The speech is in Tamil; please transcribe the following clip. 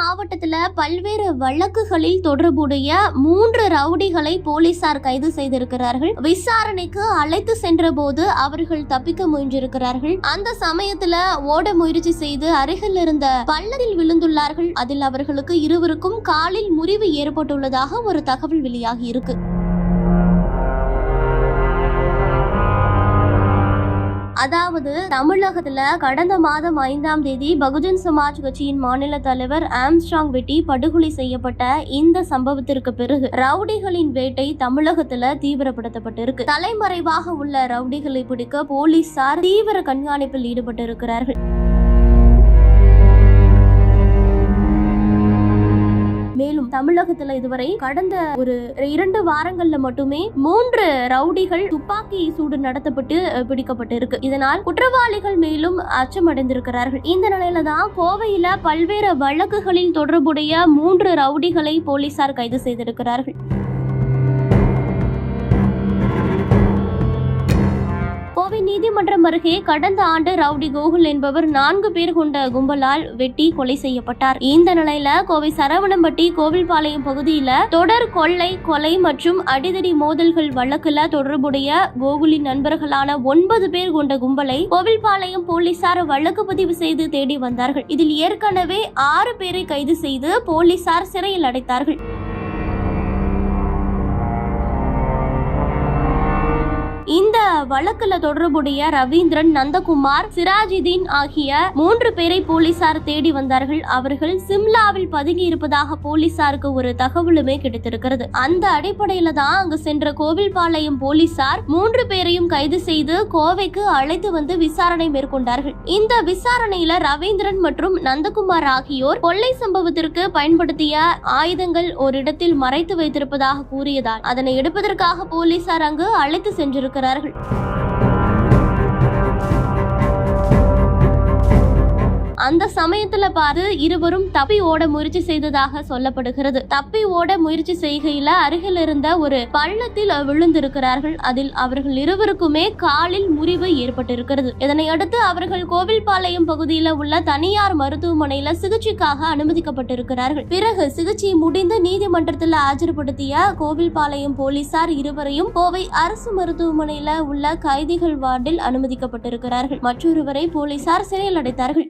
மாவட்டத்தில் பல்வேறு வழக்குகளில் தொடர்புடைய மூன்று ரவுடிகளை போலீசார் கைது செய்திருக்கிறார்கள். விசாரணைக்கு அழைத்து சென்ற போது அவர்கள் தப்பிக்க முயன்றிருக்கிறார்கள். அந்த சமயத்துல ஓட முயற்சி செய்து அருகில் இருந்த பள்ளத்தில் விழுந்துள்ளார்கள். அதில் அவர்களுக்கு இருவருக்கும் காலில் முறிவு ஏற்பட்டுள்ளதாக ஒரு தகவல் வெளியாகி இருக்கு. அதாவது தமிழகத்துல கடந்த மாதம் ஐந்தாம் தேதி பகுஜன் சமாஜ் கட்சியின் மாநில தலைவர் ஆம்ஸ்ட்ராங் வெட்டி படுகொலை செய்யப்பட்ட இந்த சம்பவத்திற்கு பிறகு ரவுடிகளின் வேட்டை தமிழகத்துல தீவிரப்படுத்தப்பட்டிருக்கு. தலைமறைவாக உள்ள ரவுடிகளை பிடிக்க போலீசார் தீவிர கண்காணிப்பில் ஈடுபட்டு தமிழகத்துல இதுவரை கடந்த ஒரு இரண்டு வாரங்கள்ல மட்டுமே மூன்று ரவுடிகள் துப்பாக்கி சூடு நடத்தப்பட்டு பிடிக்கப்பட்டிருக்கு. பிடிக்கப்பட்டு இருக்கு இதனால் குற்றவாளிகள் மேலும் அச்சமடைந்திருக்கிறார்கள். இந்த நிலையில தான் கோவையில பல்வேறு வழக்குகளில் தொடர்புடைய மூன்று ரவுடிகளை போலீசார் கைது செய்திருக்கிறார்கள். கோவை நீதிமன்றம் அருகே கடந்த ஆண்டு ரவுடி கோகுல் என்பவர் நான்கு பேர் கொண்ட கும்பலால் வெட்டி கொலை செய்யப்பட்டார். இந்த நிலையில கோவை சரவணம்பட்டி கோவில்பாளையம் பகுதியில தொடர் கொள்ளை கொலை மற்றும் அடிதடி மோதல்கள் வழக்குல தொடர்புடைய கோகுலின் நண்பர்களான ஒன்பது பேர் கொண்ட கும்பலை கோவில்பாளையம் போலீசார் வழக்கு பதிவு செய்து தேடி வந்தார்கள். இதில் ஏற்கனவே ஆறு பேரை கைது செய்து போலீசார் சிறையில் அடைத்தார்கள். இந்த வழக்குல தொடர்புடைய ரவீந்திரன் நந்தகுமார் சிராஜுதீன் ஆகிய மூன்று பேரை போலீசார் தேடி வந்தார்கள். அவர்கள் சிம்லாவில் பதுங்கி இருப்பதாக போலீசாருக்கு ஒரு தகவலுமே கிடைத்திருக்கிறது. அந்த அடிப்படையில தான் அங்கு சென்ற கோவில்பாளையம் போலீசார் மூன்று பேரையும் கைது செய்து கோவைக்கு அழைத்து வந்து விசாரணை மேற்கொண்டார்கள். இந்த விசாரணையில ரவீந்திரன் மற்றும் நந்தகுமார் ஆகியோர் கொள்ளை சம்பவத்திற்கு பயன்படுத்திய ஆயுதங்கள் ஒரு இடத்தில் மறைத்து வைத்திருப்பதாக கூறியதால் அதனை எடுப்பதற்காக போலீசார் அங்கு அழைத்து பார்க்கிறார்கள் அந்த சமயத்துல பார்த்து இருவரும் தப்பி ஓட முயற்சி செய்ததாக சொல்லப்படுகிறது. தப்பி ஓட முயற்சி செய்கையில அருகில் இருந்த ஒரு பள்ளத்தில் விழுந்திருக்கிறார்கள். அதில் அவர்கள் இருவருக்குமே காலில் முறிவு ஏற்பட்டிருக்கிறது. இதனையடுத்து அவர்கள் கோவில்பாளையம் பகுதியில் உள்ள தனியார் மருத்துவமனையில சிகிச்சைக்காக அனுமதிக்கப்பட்டிருக்கிறார்கள். பிறகு சிகிச்சை முடிந்து நீதிமன்றத்தில் ஆஜர்படுத்திய கோவில்பாளையம் போலீசார் இருவரையும் கோவை அரசு மருத்துவமனையில உள்ள கைதிகள் வார்டில் அனுமதிக்கப்பட்டிருக்கிறார்கள். மற்றொருவரை போலீசார் சிறையில் அடைத்தார்கள்.